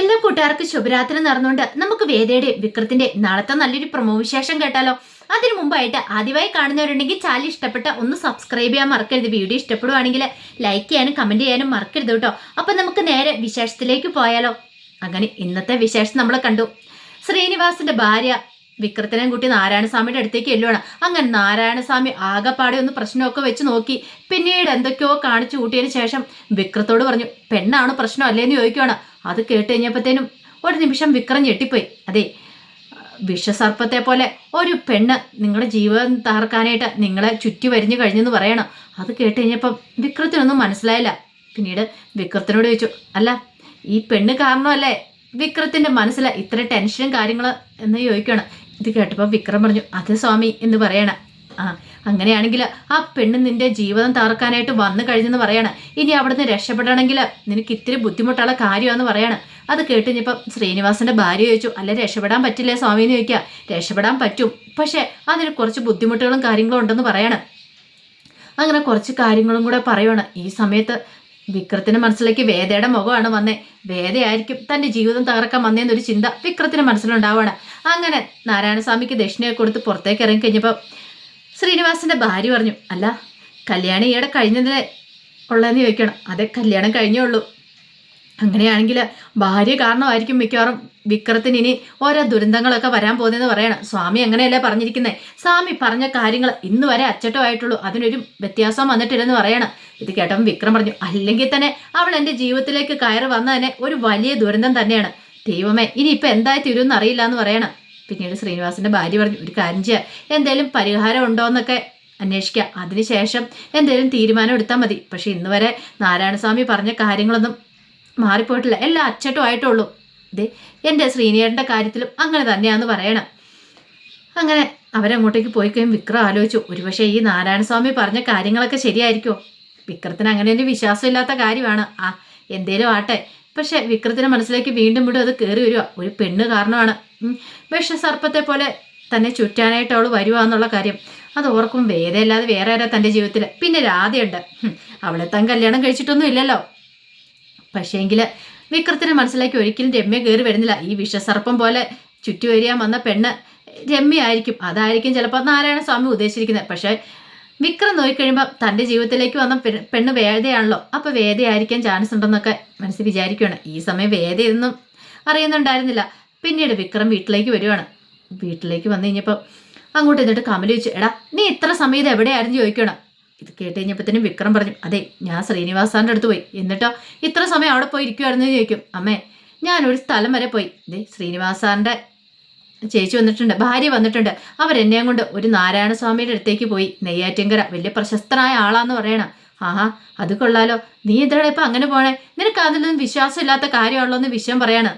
എല്ലാ കൂട്ടുകാർക്കും ശുഭരാത്രി നടന്നുകൊണ്ട് നമുക്ക് വേദയുടെ വിക്രത്തിന്റെ നാളത്തെ നല്ലൊരു പ്രൊമോ വിശേഷം കേട്ടാലോ? അതിനു മുമ്പായിട്ട് ആദ്യമായി കാണുന്നവരുണ്ടെങ്കിൽ ചാനൽ ഇഷ്ടപ്പെട്ട ഒന്ന് സബ്സ്ക്രൈബ് ചെയ്യാൻ മറക്കരുത്. വീഡിയോ ഇഷ്ടപ്പെടുവാണെങ്കിൽ ലൈക്ക് ചെയ്യാനും കമന്റ് ചെയ്യാനും മറക്കരുത് കേട്ടോ. അപ്പൊ നമുക്ക് നേരെ വിശേഷത്തിലേക്ക് പോയാലോ? അങ്ങനെ ഇന്നത്തെ വിശേഷം നമ്മൾ കണ്ടു. ശ്രീനിവാസിന്റെ ഭാര്യ വിക്രത്തിനെ കൂട്ടി നാരായണസ്വാമിയുടെ അടുത്തേക്ക് എല്ലുവാണ് അങ്ങനെ നാരായണസ്വാമി ആകെപ്പാടെ ഒന്ന് പ്രശ്നമൊക്കെ വെച്ച് നോക്കി. പിന്നീട് എന്തൊക്കെയോ കാണിച്ചു കൂട്ടിയതിന് ശേഷം വിക്രത്തോട് പറഞ്ഞു പെണ്ണാണ് പ്രശ്നം അല്ലേന്ന് ചോദിക്കുവാണ്. അത് കേട്ട് കഴിഞ്ഞപ്പോഴത്തേനും ഒരു നിമിഷം വിക്രം ഞെട്ടിപ്പോയി. അതെ വിഷസർപ്പത്തെ പോലെ ഒരു പെണ്ണ് നിങ്ങളുടെ ജീവൻ തകർക്കാനായിട്ട് നിങ്ങളെ ചുറ്റി വരിഞ്ഞു കഴിഞ്ഞെന്ന് പറയണം. അത് കേട്ട് കഴിഞ്ഞപ്പം വിക്രത്തിനൊന്നും മനസ്സിലായില്ല. പിന്നീട് വിക്രത്തിനോട് ചോദിച്ചു അല്ല ഈ പെണ്ണ് കാരണമല്ലേ വിക്രത്തിന്റെ മനസ്സിൽ ഇത്ര ടെൻഷനും കാര്യങ്ങളും? എന്ന് ചോദിക്കുകയാണ്. ഇത് കേട്ടപ്പോൾ വിക്രം പറഞ്ഞു അതെ സ്വാമി എന്ന് പറയണം. ആ അങ്ങനെയാണെങ്കിൽ ആ പെണ്ണ് നിന്റെ ജീവിതം തകർക്കാനായിട്ട് വന്നു കഴിഞ്ഞെന്ന് പറയാണ്. ഇനി അവിടുന്ന് രക്ഷപ്പെടണമെങ്കിൽ നിനക്ക് ഇത്തിരി ബുദ്ധിമുട്ടുള്ള കാര്യമാണെന്ന് പറയാണ്. അത് കേട്ട് കഴിഞ്ഞപ്പം ശ്രീനിവാസന്റെ ഭാര്യ ചോദിച്ചു അല്ല രക്ഷപ്പെടാൻ പറ്റില്ലേ സ്വാമി എന്ന് ചോദിക്കുക രക്ഷപ്പെടാൻ പറ്റും. പക്ഷേ അതിന് കുറച്ച് ബുദ്ധിമുട്ടുകളും കാര്യങ്ങളും ഉണ്ടെന്ന് പറയാണ്. അങ്ങനെ കുറച്ച് കാര്യങ്ങളും കൂടെ പറയുവാണ്. ഈ സമയത്ത് വിക്രത്തിന്റെ മനസ്സിലേക്ക് വേദയുടെ മുഖമാണ് വന്നേ. വേദയായിരിക്കും തന്റെ ജീവിതം തകർക്കാൻ വന്നേന്നൊരു ചിന്ത വിക്രത്തിന്റെ മനസ്സിലുണ്ടാവുകയാണ് അങ്ങനെ നാരായണസ്വാമിക്ക് ദക്ഷിണയെ കൊടുത്ത് പുറത്തേക്ക് ഇറങ്ങി കഴിഞ്ഞപ്പോൾ ശ്രീനിവാസന്റെ ഭാര്യ പറഞ്ഞു അല്ല കല്യാണം ഈയിടെ കഴിഞ്ഞതിലെ ഉള്ളതെന്ന് ചോദിക്കണം. അതെ കല്യാണം കഴിഞ്ഞേ ഉള്ളൂ. അങ്ങനെയാണെങ്കിൽ ഭാര്യ കാരണമായിരിക്കും മിക്കവാറും വിക്രത്തിന് ഇനി ഓരോ ദുരന്തങ്ങളൊക്കെ വരാൻ പോകുന്നതെന്ന് പറയണം. സ്വാമി അങ്ങനെയല്ലേ പറഞ്ഞിരിക്കുന്നത് സ്വാമി പറഞ്ഞ കാര്യങ്ങൾ ഇന്ന് വരെ അച്ചട്ടമായിട്ടുള്ളൂ അതിനൊരു വ്യത്യാസം വന്നിട്ടില്ലെന്ന് പറയണം. ഇത് കേട്ടവൻ വിക്രം പറഞ്ഞു അല്ലെങ്കിൽ തന്നെ അവൾ എന്റെ ജീവിതത്തിലേക്ക് കയറി വന്നതന്നെ ഒരു വലിയ ദുരന്തം തന്നെയാണ്. ദൈവമേ ഇനി ഇപ്പം എന്തായി തീരുമെന്ന് അറിയില്ല എന്ന് പറയണം. പിന്നീട് ശ്രീനിവാസിന്റെ ഭാര്യ പറഞ്ഞു ഒരു കാര്യം ചെയ്യുക എന്തെങ്കിലും പരിഹാരം ഉണ്ടോ എന്നൊക്കെ അന്വേഷിക്കുക അതിനുശേഷം എന്തേലും തീരുമാനം എടുത്താൽ മതി. പക്ഷെ ഇന്ന് വരെ നാരായണസ്വാമി പറഞ്ഞ കാര്യങ്ങളൊന്നും മാറിപ്പോയിട്ടില്ല. എല്ലാം അച്ചട്ടുമായിട്ടുള്ളൂ ഇതേ എന്റെ ശ്രീനിയേട്ടന്റെ കാര്യത്തിലും അങ്ങനെ തന്നെയാണെന്ന് പറയണം. അങ്ങനെ അവരങ്ങോട്ടേക്ക് പോയി കഴിയും വിക്രം ആലോചിച്ചു. ഒരുപക്ഷെ ഈ നാരായണസ്വാമി പറഞ്ഞ കാര്യങ്ങളൊക്കെ ശരിയായിരിക്കുമോ വിക്രത്തിന് അങ്ങനെ ഒരു വിശ്വാസമില്ലാത്ത കാര്യമാണ്. ആ എന്തേലും ആട്ടെ. പക്ഷേ വിക്രത്തിന്റെ മനസ്സിലേക്ക് വീണ്ടും വീണ്ടും അത് കയറി വരിക ഒരു പെണ്ണ് കാരണമാണ്. വിഷസർപ്പത്തെ പോലെ തന്നെ ചുറ്റാനായിട്ട് അവൾ വരുക എന്നുള്ള കാര്യം അത് ഓർക്കും. വേദയല്ലാതെ വേറെ ആരാ തന്റെ ജീവിതത്തിൽ? പിന്നെ രാധയുണ്ട്. അവളെ താൻ കല്യാണം കഴിച്ചിട്ടൊന്നും ഇല്ലല്ലോ. പക്ഷേങ്കിൽ വിക്രത്തിന് മനസ്സിലാക്കി ഒരിക്കലും രമ്യ കയറി വരുന്നില്ല. ഈ വിഷസർപ്പം പോലെ ചുറ്റി വരിയാൻ വന്ന പെണ്ണ് രമ്യയായിരിക്കും അതായിരിക്കും ചിലപ്പോൾ നാരായണ സ്വാമി ഉദ്ദേശിച്ചിരിക്കുന്നത്. പക്ഷേ വിക്രം നോക്കിക്കഴിയുമ്പോൾ തന്റെ ജീവിതത്തിലേക്ക് വന്ന പെണ്ണ് വേദയാണല്ലോ. അപ്പോൾ വേദയായിരിക്കാൻ ചാൻസ് ഉണ്ടെന്നൊക്കെ മനസ്സിൽ വിചാരിക്കുകയാണ് ഈ സമയം വേദയൊന്നും അറിയുന്നുണ്ടായിരുന്നില്ല. പിന്നീട് വിക്രം വീട്ടിലേക്ക് വരുവാണ്. വീട്ടിലേക്ക് വന്നു കഴിഞ്ഞപ്പോൾ അങ്ങോട്ട് എന്നിട്ട് കമൽ ചോദിച്ചു എടാ നീ ഇത്ര സമയത്ത് എവിടെയായിരുന്നു? ചോദിക്കണം ഇത് കേട്ട് കഴിഞ്ഞപ്പോഴത്തേനും വിക്രം പറഞ്ഞു അതെ ഞാൻ ശ്രീനിവാസാന്റെ അടുത്ത് പോയി. എന്നിട്ടോ ഇത്ര സമയം അവിടെ പോയി ഇരിക്കുമായിരുന്നു ചോദിക്കും. അമ്മേ ഞാനൊരു സ്ഥലം വരെ പോയി. ഇതേ ശ്രീനിവാസാന്റെ ചേച്ചി വന്നിട്ടുണ്ട് ഭാര്യ വന്നിട്ടുണ്ട്. അവരെന്നെയും കൊണ്ട് ഒരു നാരായണ സ്വാമിയുടെ അടുത്തേക്ക് പോയി. നെയ്യാറ്റിങ്കര വലിയ പ്രശസ്തനായ ആളാന്ന് പറയണം. ആഹാ അത് കൊള്ളാലോ. നീ എന്താണ് ഇപ്പം അങ്ങനെ പോണേ? നിനക്ക് അതിലൊന്നും വിശ്വാസമില്ലാത്ത കാര്യമാണല്ലോ എന്ന് വിഷയം പറയാണ്.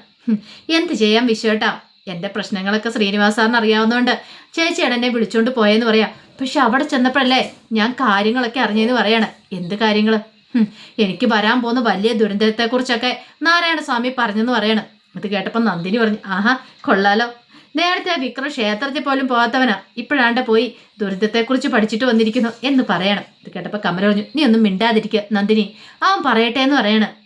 എന്ത് ചെയ്യാം വിശ്വട്ടാ? എന്റെ പ്രശ്നങ്ങളൊക്കെ ശ്രീനിവാസാറിന് അറിയാവുന്നതുകൊണ്ട് ചേച്ചിയാണ് എന്നെ വിളിച്ചോണ്ട് പോയെന്ന് പറയാം. പക്ഷെ അവിടെ ചെന്നപ്പോഴല്ലേ ഞാൻ കാര്യങ്ങളൊക്കെ അറിഞ്ഞെന്ന് പറയാണ്. എന്ത് കാര്യങ്ങൾ എനിക്ക് വരാൻ പോകുന്ന വലിയ ദുരന്തത്തെക്കുറിച്ചൊക്കെ നാരായണ സ്വാമി പറഞ്ഞെന്ന് പറയണം. ഇത് കേട്ടപ്പോൾ നന്ദിനി പറഞ്ഞു ആഹാ കൊള്ളാലോ. നേരത്തെ വിക്രം ക്ഷേത്രത്തിൽ പോലും പോകാത്തവനാ ഇപ്പോഴാണ്ട് പോയി ദുരിതത്തെക്കുറിച്ച് പഠിച്ചിട്ട് വന്നിരിക്കുന്നു എന്ന് പറയണം. ഇത് കേട്ടപ്പോൾ കമല പറഞ്ഞു നീ ഒന്നും മിണ്ടാതിരിക്കുക നന്ദിനി. അവൻ പറയട്ടെ എന്ന് പറയണം.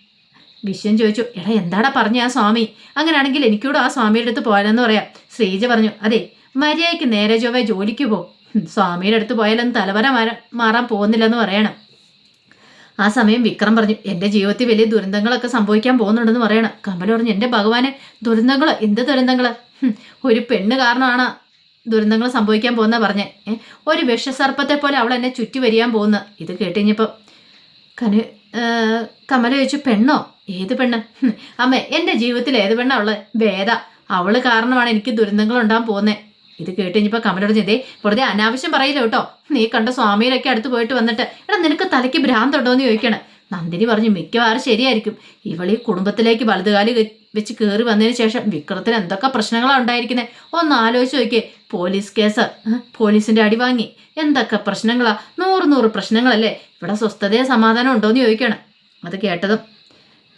വിശ്വൻ ചോദിച്ചു എടാ എന്താടാ പറഞ്ഞു ആ സ്വാമി? അങ്ങനെയാണെങ്കിൽ എനിക്കൂടെ ആ സ്വാമിയുടെ അടുത്ത് പോയാലെന്ന് പറയാം. ശ്രീജ പറഞ്ഞു അതെ മര്യാദയ്ക്ക് നേരെ ചൊവ്വ ജോലിക്ക് പോകും സ്വാമിയുടെ അടുത്ത് പോയാലൊന്നും തലവര മാറാൻ പോകുന്നില്ലെന്ന് പറയണം. ആ സമയം വിക്രം പറഞ്ഞു എന്റെ ജീവിതത്തിൽ വലിയ ദുരന്തങ്ങളൊക്കെ സംഭവിക്കാൻ പോകുന്നുണ്ടെന്ന് പറയണം. കമല പറഞ്ഞു എന്റെ ഭഗവാനെ ദുരന്തങ്ങൾ എന്ത് ദുരന്തങ്ങൾ ഒരു പെണ്ണ് കാരണമാണ് ദുരന്തങ്ങൾ സംഭവിക്കാൻ പോകുന്ന പറഞ്ഞേ. ഒരു വിഷസർപ്പത്തെ പോലെ അവൾ എന്നെ ചുറ്റി വരിയാൻ പോകുന്ന. ഇത് കേട്ടുകഴിഞ്ഞപ്പോൾ കനു കമല ചോദിച്ചു പെണ്ണോ? ഏത് പെണ്ണ്? അമ്മ എന്റെ ജീവിതത്തിൽ ഏത് പെണ്ണാ അവൾ വേദ. അവൾ കാരണമാണ് എനിക്ക് ദുരന്തങ്ങൾ ഉണ്ടാകാൻ പോകുന്നത് ഇത് കേട്ട് കഴിഞ്ഞപ്പോൾ കമലോട് ചെയ്തേ വെറുതെ അനാവശ്യം പറയില്ല കേട്ടോ. നീ കണ്ട സ്വാമിയിലൊക്കെ അടുത്ത് പോയിട്ട് വന്നിട്ട് എടാ നിനക്ക് തലയ്ക്ക് ഭ്രാന്തുണ്ടോ എന്ന് ചോദിക്കണം. നന്ദിനി പറഞ്ഞു മിക്കവാറും ശരിയായിരിക്കും. ഇവളീ കുടുംബത്തിലേക്ക് വലതുകാലി വെച്ച് കയറി വന്നതിന് ശേഷം വിക്രത്തിന് എന്തൊക്കെ പ്രശ്നങ്ങളാണ് ഉണ്ടായിരിക്കുന്നത് ഒന്ന് ആലോചിച്ച് നോക്കിയേ. Police case. പോലീസിന്റെ അടി വാങ്ങി. എന്തൊക്കെ പ്രശ്നങ്ങളാ? നൂറ് നൂറ് പ്രശ്നങ്ങളല്ലേ? ഇവിടെ സ്വസ്ഥതയോ സമാധാനം ഉണ്ടോ എന്ന് ചോദിക്കണം. അത് കേട്ടതും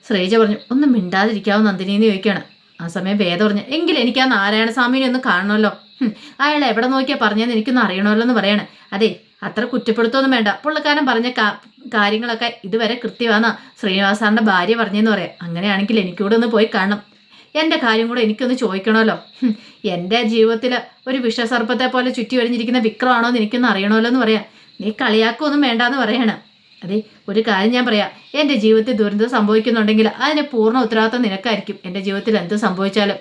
ശ്രീജ പറഞ്ഞു ഒന്നും മിണ്ടാതിരിക്കാവോ നന്ദിനി എന്ന് ചോദിക്കണം. ആ സമയം വേദ പറഞ്ഞു എങ്കിൽ എനിക്ക് ആ നാരായണസ്വാമിനെ ഒന്ന് കാണണമല്ലോ. അയാൾ എവിടെ നോക്കിയാ പറഞ്ഞതെന്ന് എനിക്കൊന്ന് അറിയണമല്ലോ എന്ന് പറയണേ. അതെ അത്ര കുറ്റപ്പെടുത്തൊന്നും വേണ്ട. പുള്ളിക്കാരൻ പറഞ്ഞ കാര്യങ്ങളൊക്കെ ഇതുവരെ കൃത്യമാണെന്നാ ശ്രീനിവാസാറിന്റെ ഭാര്യ പറഞ്ഞെന്ന് പറയാം. അങ്ങനെയാണെങ്കിൽ എനിക്കൂടെ ഒന്ന് പോയി കാണണം. എന്റെ കാര്യം കൂടെ എനിക്കൊന്ന് ചോദിക്കണമല്ലോ. എന്റെ ജീവിതത്തിൽ ഒരു വിഷസർപ്പത്തെ പോലെ ചുറ്റി വരിഞ്ഞിരിക്കുന്ന വിക്രമാണോ എന്ന് എനിക്കൊന്ന് അറിയണമല്ലോ എന്ന് പറയാം. നീ കളിയാക്കൊന്നും വേണ്ടാന്ന് പറയണം. അതെ ഒരു കാര്യം ഞാൻ പറയാം. എന്റെ ജീവിതത്തിൽ ദുരന്തം സംഭവിക്കുന്നുണ്ടെങ്കിൽ അതിന് പൂർണ ഉത്തരവാദിത്വം നിനക്കായിരിക്കും. എന്റെ ജീവിതത്തിൽ എന്ത് സംഭവിച്ചാലും.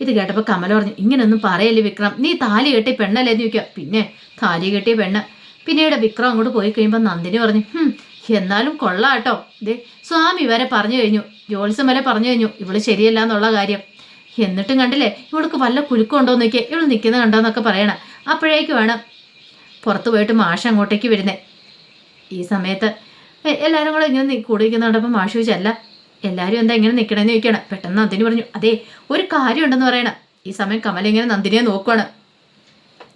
ഇത് കേട്ടപ്പോൾ കമല പറഞ്ഞു ഇങ്ങനെയൊന്നും പറയല്ലേ വിക്രം. നീ താലി കെട്ടി പെണ്ണല്ലേ എന്ന് ചോദിക്കുക. പിന്നെ താലി കെട്ടിയ പെണ്ണ്. പിന്നീട് വിക്രം അങ്ങോട്ട് പോയി കഴിയുമ്പോൾ നന്ദിനി പറഞ്ഞു "ഹും, എന്നാലും കൊള്ളാട്ടോ ഇതേ സ്വാമി വരെ പറഞ്ഞു കഴിഞ്ഞു. ജോത്സ്യം വരെ പറഞ്ഞു കഴിഞ്ഞു. ഇവൾ ശരിയല്ല എന്നുള്ള കാര്യം. എന്നിട്ടും കണ്ടില്ലേ ഇവൾക്ക് വല്ല കുലുക്കമുണ്ടോ എന്ന് നോക്കിയാൽ ഇവൾ നിൽക്കുന്നത് കണ്ടോന്നൊക്കെ പറയണം. അപ്പോഴേക്കുമാണ് പുറത്തു പോയിട്ട് മാഷ അങ്ങോട്ടേക്ക് വരുന്നത് ഈ സമയത്ത് എല്ലാവരും കൂടെ ഇങ്ങനെ കൂടെ കൂടെ ഇരിക്കുന്നുണ്ടപ്പോൾ മാഷ ചോദിച്ചല്ല എല്ലാവരും എന്താ ഇങ്ങനെ നിൽക്കണമെന്ന് ചോദിക്കണം പെട്ടെന്ന് നന്ദിനി പറഞ്ഞു അതെ ഒരു കാര്യമുണ്ടെന്ന് പറയണം. ഈ സമയം കമല ഇങ്ങനെ നന്ദിനിയെ നോക്കുവാണ്.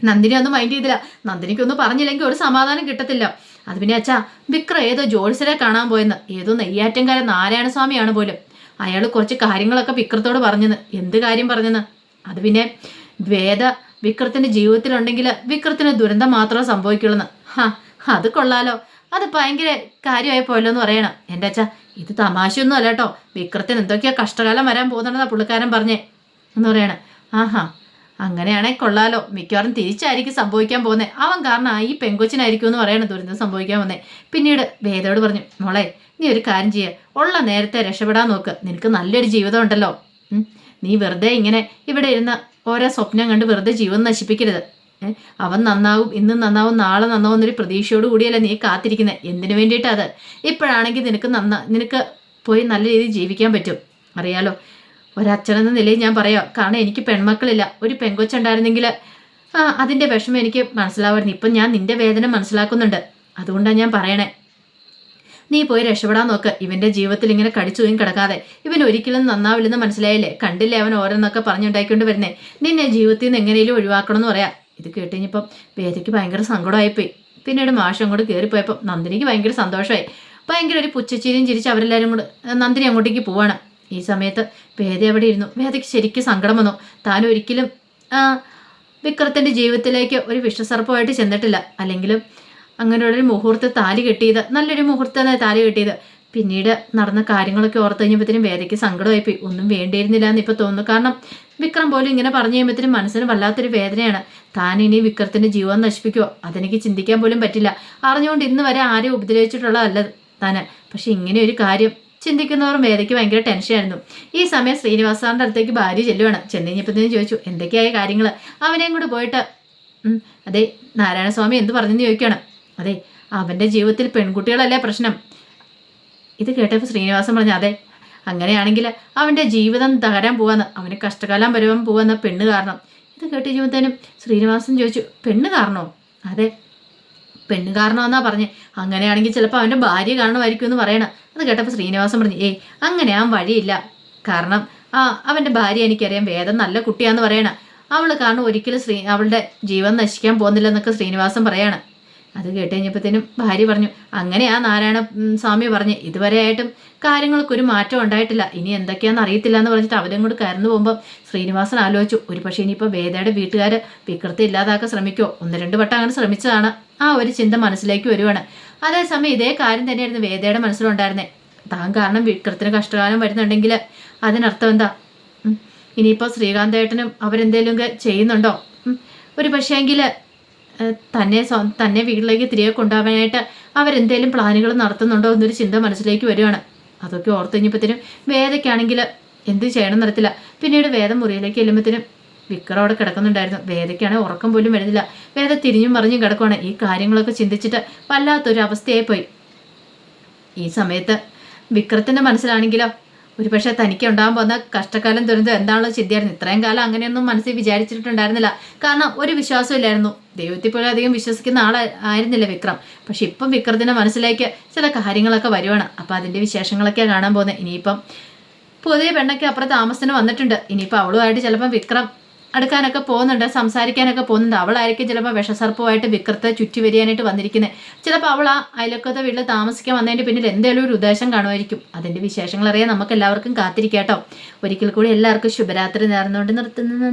നന്ദിനി ഒന്നും മൈൻഡ് ചെയ്തില്ല. നന്ദിനിക്കൊന്നും പറഞ്ഞില്ലെങ്കിൽ ഒരു സമാധാനം കിട്ടത്തില്ല. അത് പിന്നെ അച്ഛാ വിക്ര ഏതോ ജോത്സ്യരെ കാണാൻ പോയെന്ന്. ഏതോ നെയ്യാറ്റൻകാരൻ നാരായണ സ്വാമിയാണ് പോലും. അയാൾ കുറച്ച് കാര്യങ്ങളൊക്കെ വിക്രത്തോട് പറഞ്ഞെന്ന്. എന്ത് കാര്യം പറഞ്ഞെന്ന്? അത് പിന്നെ വേദ വിക്രത്തിന്റെ ജീവിതത്തിലുണ്ടെങ്കിൽ വിക്രത്തിന് ദുരന്തം മാത്രമേ സംഭവിക്കുള്ളൂ ഹാ അത് കൊള്ളാലോ. അത് ഭയങ്കര കാര്യമായി പോയല്ലോ എന്ന് പറയണം. എന്റെ അച്ഛാ ഇത് തമാശയൊന്നും അല്ല കേട്ടോ. വിക്രത്തിന് എന്തൊക്കെയാ കഷ്ടകാലം വരാൻ പോകുന്നുണ്ടെന്നാ പുള്ളിക്കാരൻ പറഞ്ഞേ എന്ന് പറയണം. ആഹാ അങ്ങനെയാണെ കൊള്ളാലോ. മിക്കവാറും തിരിച്ചായിരിക്കും സംഭവിക്കാൻ പോകുന്നത് അവൻ കാരണം ഈ പെങ്കൊച്ചിനായിരിക്കും എന്ന് പറയണം ദുരന്തം സംഭവിക്കാൻ വന്നേ. പിന്നീട് വേദയോട് പറഞ്ഞു മോളെ നീ ഒരു കാര്യം ചെയ്യുക ഉള്ള നേരത്തെ രക്ഷപ്പെടാൻ നോക്ക്. നിനക്ക് നല്ലൊരു ജീവിതം ഉണ്ടല്ലോ. നീ വെറുതെ ഇങ്ങനെ ഇവിടെ ഇരുന്ന ഓരോ സ്വപ്നം കണ്ട് വെറുതെ ജീവൻ നശിപ്പിക്കരുത്. അവൻ നന്നാവും ഇന്ന് നന്നാവും നാളെ നന്നാവും എന്നൊരു പ്രതീക്ഷയോട് കൂടിയല്ലേ നീ കാത്തിരിക്കുന്നത് എന്തിനു വേണ്ടിയിട്ടത് ഇപ്പോഴാണെങ്കിൽ നിനക്ക് നന്ന നിനക്ക് പോയി നല്ല രീതിയിൽ ജീവിക്കാൻ പറ്റും. അറിയാലോ ഒരച്ഛനെന്ന നിലയിൽ ഞാൻ പറയാം കാരണം എനിക്ക് പെൺമക്കളില്ല. ഒരു പെങ്കൊച്ചുണ്ടായിരുന്നെങ്കിൽ ആ അതിന്റെ വിഷമം എനിക്ക് മനസ്സിലാവായിരുന്നു. ഇപ്പം ഞാൻ നിന്റെ വേദന മനസ്സിലാക്കുന്നുണ്ട്. അതുകൊണ്ടാണ് ഞാൻ പറയണേ. നീ പോയി രക്ഷപ്പെടാൻ നോക്ക്. ഇവന്റെ ജീവിതത്തിൽ ഇങ്ങനെ കടിച്ചു പോയി കിടക്കാതെ. ഇവൻ ഒരിക്കലും നന്നാവില്ലെന്ന് മനസ്സിലായില്ലേ? കണ്ടില്ലേ അവൻ ഓരോന്നൊക്കെ പറഞ്ഞുണ്ടായിക്കൊണ്ട് വരുന്നേ. നിന്നെ ജീവിതത്തിൽ നിന്ന് എങ്ങനെയും ഒഴിവാക്കണമെന്ന് പറയാം. ഇത് കേട്ടുകഴിഞ്ഞപ്പം വേദയ്ക്ക് ഭയങ്കര സങ്കടമായിപ്പോയി. പിന്നീട് മാഷം അങ്ങോട്ട് കയറിപ്പോയപ്പം നന്ദിനിക്ക് ഭയങ്കര സന്തോഷമായി. ഭയങ്കര ഒരു പുച്ചച്ചിരിയും ചിരിച്ച് അവരെല്ലാവരും കൂടെ നന്ദിനി അങ്ങോട്ടേക്ക് പോവാണ്. ഈ സമയത്ത് വേദ എവിടെ ഇരുന്നു. വേദയ്ക്ക് ശരിക്കും സങ്കടം വന്നു. താൻ ഒരിക്കലും വിക്രത്തിന്റെ ജീവിതത്തിലേക്ക് ഒരു വിഷസർപ്പമായിട്ട് ചെന്നിട്ടില്ല. അല്ലെങ്കിലും അങ്ങനെയുള്ളൊരു മുഹൂർത്ത താലി കെട്ടിയത് നല്ലൊരു മുഹൂർത്തമാണ് താലി കെട്ടിയത്. പിന്നീട് നടന്ന കാര്യങ്ങളൊക്കെ ഓർത്ത് കഴിഞ്ഞപ്പോഴത്തേനും വേദയ്ക്ക് സങ്കടമായിപ്പോയി. ഒന്നും വേണ്ടിയിരുന്നില്ല എന്ന് ഇപ്പോൾ തോന്നുന്നു. കാരണം വിക്രം പോലും ഇങ്ങനെ പറഞ്ഞു കഴിയുമ്പോഴത്തേനും മനസ്സിന് വല്ലാത്തൊരു വേദനയാണ്. താൻ ഇനി വിക്രത്തിന്റെ ജീവൻ നശിപ്പിക്കുമോ അതെനിക്ക് ചിന്തിക്കാൻ പോലും പറ്റില്ല. അറിഞ്ഞുകൊണ്ട് ഇന്ന് വരെ ആരെയും ഉപദ്രവിച്ചിട്ടുള്ളതല്ല താൻ. പക്ഷെ ഇങ്ങനെ ഒരു കാര്യം ചിന്തിക്കുന്നവർ വേദയ്ക്ക് ഭയങ്കര ടെൻഷനായിരുന്നു ഈ സമയം ശ്രീനിവാസാറിന്റെ അടുത്തേക്ക് ഭാര്യ ചെല്ലുവാണ്. ചെന്ന് കഴിഞ്ഞപ്പോൾ ചോദിച്ചു എന്തൊക്കെയായ കാര്യങ്ങൾ അവനെയും കൂടെ പോയിട്ട്. അതെ നാരായണസ്വാമി എന്ത് പറഞ്ഞെന്ന് ചോദിക്കുകയാണ് അതെ അവന്റെ ജീവിതത്തിൽ പെൺകുട്ടികളല്ലേ പ്രശ്നം. ഇത് കേട്ടപ്പോൾ ശ്രീനിവാസൻ പറഞ്ഞു അതെ അങ്ങനെയാണെങ്കിൽ അവന്റെ ജീവിതം തകരാൻ പോവാന്ന് അവന് കഷ്ടകാലം വരുവാൻ പോവാന്ന് പെണ്ണ് കാരണം. ഇത് കേട്ട് കഴിയുമ്പോഴത്തേനും ശ്രീനിവാസൻ ചോദിച്ചു പെണ്ണ് കാരണോ? അതെ പെണ്ണ് കാരണമെന്നാ പറഞ്ഞ്. അങ്ങനെയാണെങ്കിൽ ചിലപ്പോൾ അവന്റെ ഭാര്യ കാരണമായിരിക്കും എന്ന് പറയണം. അത് കേട്ടപ്പോൾ ശ്രീനിവാസം പറഞ്ഞു ഏയ് അങ്ങനെ ആ വഴിയില്ല. കാരണം ആ അവന്റെ ഭാര്യ എനിക്കറിയാം വേദം നല്ല കുട്ടിയാന്ന് പറയണം. അവൾ കാരണം ഒരിക്കലും ശ്രീ അവളുടെ ജീവൻ നശിക്കാൻ പോകുന്നില്ലെന്നൊക്കെ ശ്രീനിവാസം പറയാണ്. അത് കേട്ട് കഴിഞ്ഞപ്പോഴത്തേനും ഭാര്യ പറഞ്ഞു അങ്ങനെയാ നാരായണ സ്വാമി പറഞ്ഞ് ഇതുവരെയായിട്ടും കാര്യങ്ങൾക്കൊരു മാറ്റം ഉണ്ടായിട്ടില്ല. ഇനി എന്തൊക്കെയാണെന്ന് അറിയത്തില്ല എന്ന് പറഞ്ഞിട്ട് അവരും കൂടി കയറുന്നു പോകുമ്പോൾ ശ്രീനിവാസൻ ആലോചിച്ചു ഒരു പക്ഷേ ഇനിയിപ്പോൾ വേദയുടെ വീട്ടുകാർ വികൃതി ഇല്ലാതാക്കാൻ ശ്രമിക്കുമോ ഒന്ന് രണ്ട് വട്ടം അങ്ങനെ ശ്രമിച്ചതാണ്. ആ ഒരു ചിന്ത മനസ്സിലേക്ക് വരുവാണ്. അതേസമയം ഇതേ കാര്യം തന്നെയായിരുന്നു വേദയുടെ മനസ്സിലുണ്ടായിരുന്നത് താൻ കാരണം വിക്രത്തിന് കഷ്ടകാലം വരുന്നുണ്ടെങ്കിൽ അതിനർത്ഥം എന്താ. ഇനിയിപ്പോൾ ശ്രീകാന്തേട്ടനും അവരെന്തേലുമൊക്കെ ചെയ്യുന്നുണ്ടോ. ഒരു പക്ഷേങ്കിൽ തന്നെ തന്നെ വീട്ടിലേക്ക് തിരികെ കൊണ്ടുപോകാനായിട്ട് അവരെന്തേലും പ്ലാനുകൾ നടത്തുന്നുണ്ടോ എന്നൊരു ചിന്ത മനസ്സിലേക്ക് വരികയാണ് അതൊക്കെ ഓർത്ത് കഴിഞ്ഞപ്പോഴത്തേനും വേദയ്ക്കാണെങ്കിൽ എന്ത് ചെയ്യണം നടത്തില്ല പിന്നീട് വേദം മുറിയിലേക്ക് ചെല്ലുമ്പോഴത്തേനും വിക്രം അവിടെ കിടക്കുന്നുണ്ടായിരുന്നു. വേദയ്ക്കാണ് ഉറക്കം പോലും വരുന്നില്ല. വേദ തിരിഞ്ഞും മറിഞ്ഞും കിടക്കുവാണ്. ഈ കാര്യങ്ങളൊക്കെ ചിന്തിച്ചിട്ട് വല്ലാത്തൊരു അവസ്ഥയായി പോയി ഈ സമയത്ത് വിക്രത്തിന്റെ മനസ്സിലാണെങ്കിലോ ഒരു പക്ഷേ തനിക്ക് ഉണ്ടാകാൻ പോകുന്ന കഷ്ടകാലം ദുരന്തം എന്താണല്ലോ ചിന്തയായിരുന്നു. ഇത്രയും കാലം അങ്ങനെയൊന്നും മനസ്സിൽ വിചാരിച്ചിട്ടുണ്ടായിരുന്നില്ല. കാരണം ഒരു വിശ്വാസം ഇല്ലായിരുന്നു. ദൈവത്തിൽ പോലും അധികം വിശ്വസിക്കുന്ന ആൾ ആയിരുന്നില്ല വിക്രം. പക്ഷെ ഇപ്പം വിക്രത്തിന്റെ മനസ്സിലേക്ക് ചില കാര്യങ്ങളൊക്കെ വരുവാണ്. അപ്പം അതിന്റെ വിശേഷങ്ങളൊക്കെ കാണാൻ പോകുന്നത്. ഇനിയിപ്പം പുതിയ പെണ്ണൊക്കെ അപ്പുറത്ത് താമസത്തിന് വന്നിട്ടുണ്ട്. ഇനിയിപ്പോൾ അവളുമായിട്ട് ചിലപ്പം വിക്രം അടുക്കാനൊക്കെ പോകുന്നുണ്ട് സംസാരിക്കാനൊക്കെ പോകുന്നുണ്ട്. അവളായിരിക്കും ചിലപ്പോൾ വിഷസർപ്പമായിട്ട് വിക്രത്തെ ചുറ്റി വരിയാനായിട്ട് വന്നിരിക്കുന്നത് ചിലപ്പോൾ അവൾ ആ അയലക്കത്തെ വീട്ടിൽ താമസിക്കാൻ വന്നതിന്റെ പിന്നിൽ എന്തെങ്കിലും ഒരു ഉദ്ദേശം കാണുമായിരിക്കും. അതിന്റെ വിശേഷങ്ങൾ അറിയാൻ നമുക്ക് എല്ലാവർക്കും കാത്തിരിക്കാട്ടോ ഒരിക്കൽ കൂടി എല്ലാവർക്കും ശുഭരാത്രി നേർന്നുകൊണ്ട് നിർത്തുന്നത്